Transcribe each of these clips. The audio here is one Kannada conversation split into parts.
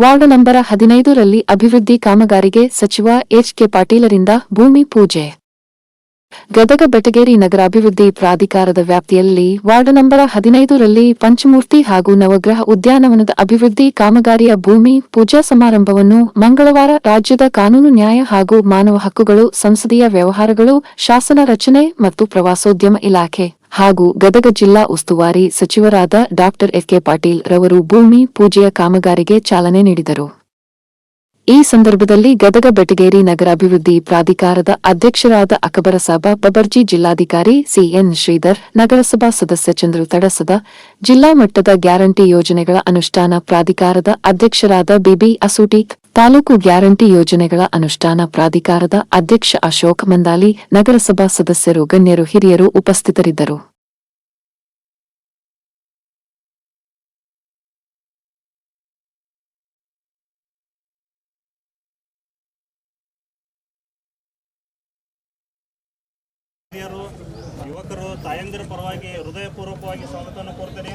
ವಾರ್ಡ್ ನಂಬರ ಹದಿನೈದರಲ್ಲಿ ಅಭಿವೃದ್ಧಿ ಕಾಮಗಾರಿಗೆ ಸಚಿವ ಎಚ್ಕೆ ಪಾಟೀಲರಿಂದ ಭೂಮಿ ಪೂಜೆ. ಗದಗ ಬೆಟಗೇರಿ ನಗರಾಭಿವೃದ್ಧಿ ಪ್ರಾಧಿಕಾರದ ವ್ಯಾಪ್ತಿಯಲ್ಲಿ ವಾರ್ಡ್ ನಂಬರ ಹದಿನೈದರಲ್ಲಿ ಪಂಚಮೂರ್ತಿ ಹಾಗೂ ನವಗ್ರಹ ಉದ್ಯಾನವನದ ಅಭಿವೃದ್ಧಿ ಕಾಮಗಾರಿಯ ಭೂಮಿ ಪೂಜಾ ಸಮಾರಂಭವನ್ನು ಮಂಗಳವಾರ ರಾಜ್ಯದ ಕಾನೂನು ನ್ಯಾಯ ಹಾಗೂ ಮಾನವ ಹಕ್ಕುಗಳು ಸಂಸದೀಯ ವ್ಯವಹಾರಗಳು, ಶಾಸನ ರಚನೆ ಮತ್ತು ಪ್ರವಾಸೋದ್ಯಮ ಇಲಾಖೆ ಹಾಗೂ ಗದಗ ಜಿಲ್ಲಾ ಉಸ್ತುವಾರಿ ಸಚಿವರಾದ ಡಾಕ್ಟರ್ ಎಫ್ಕೆ ಪಾಟೀಲ್ ರವರು ಭೂಮಿ ಪೂಜೆಯ ಕಾಮಗಾರಿಗೆ ಚಾಲನೆ ನೀಡಿದರು. ಈ ಸಂದರ್ಭದಲ್ಲಿ ಗದಗ ಬೆಟಗೇರಿ ನಗರಾಭಿವೃದ್ಧಿ ಪ್ರಾಧಿಕಾರದ ಅಧ್ಯಕ್ಷರಾದ ಅಕಬರಸಾಬ, ಬಬರ್ಜಿ ಜಿಲ್ಲಾಧಿಕಾರಿ ಸಿಎನ್ ಶ್ರೀಧರ್, ನಗರಸಭಾ ಸದಸ್ಯ ಚಂದ್ರು ತಡಸದ, ಜಿಲ್ಲಾ ಮಟ್ಟದ ಗ್ಯಾರಂಟಿ ಯೋಜನೆಗಳ ಅನುಷ್ಠಾನ ಪ್ರಾಧಿಕಾರದ ಅಧ್ಯಕ್ಷರಾದ ಬಿಬಿ ಅಸೂಟಿ ತಾಲೂಕು ಗ್ಯಾರಂಟಿ ಯೋಜನೆಗಳ ಅನುಷ್ಠಾನ ಪ್ರಾಧಿಕಾರದ ಅಧ್ಯಕ್ಷ ಅಶೋಕ್ ಮಂದಾಲಿ, ನಗರಸಭಾ ಸದಸ್ಯರು, ಗಣ್ಯರು, ಹಿರಿಯರು ಉಪಸ್ಥಿತರಿದ್ದರು. ಯುವಕರು, ತಾಯಂದಿರ ಪರವಾಗಿ ಹೃದಯಪೂರ್ವಕವಾಗಿ ಸ್ವಾಗತವನ್ನು ಕೋರ್ತೇನೆ.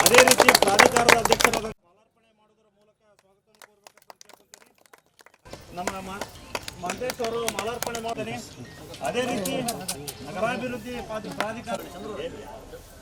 ಅದೇ ರೀತಿ ಪ್ರಾಧಿಕಾರದ ಅಧ್ಯಕ್ಷರಾದ ಮಾಲಾರ್ಪಣೆ ಮಾಡುವುದರ ಮೂಲಕ ಸ್ವಾಗತವನ್ನು ನಮ್ಮ ಮ- ಮಹಂತೇಶ್ ಅವರು ಮಾಲಾರ್ಪಣೆ ಮಾಡ್ತಾರೆ ಅದೇ ರೀತಿ ನಗರಾಭಿವೃದ್ಧಿ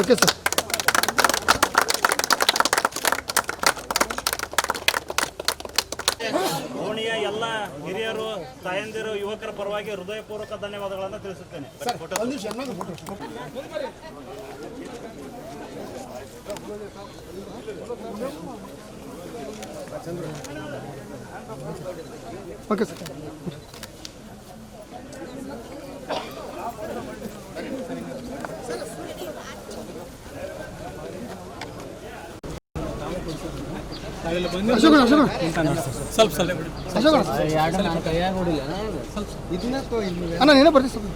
ಓಕೆ ಸರ್ ಓಣಿಯ ಎಲ್ಲ ಹಿರಿಯರು ತಾಯಂದಿರು ಯುವಕರ ಪರವಾಗಿ ಹೃದಯಪೂರ್ವಕ ಧನ್ಯವಾದಗಳನ್ನು ತಿಳಿಸುತ್ತೇನೆ. Okay sir. ಅಶೋಕ ಅಶೋಕ. ಸ್ವಲ್ಪ ಸ್ವಲ್ಪ ಅಶೋಕ. ಅಣ್ಣ ಏನೋ ಬರ್ತೀನಿ ಸ್ವಲ್ಪ.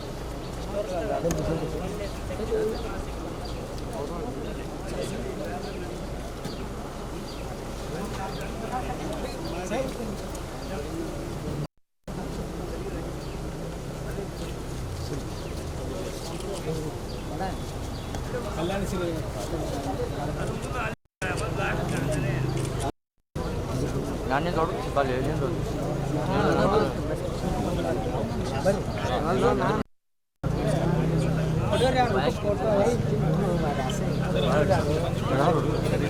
ಕಲ್ಯಾಣ ड 早ी भकते आडर चिपि भऐ काल जिल जम invers, है,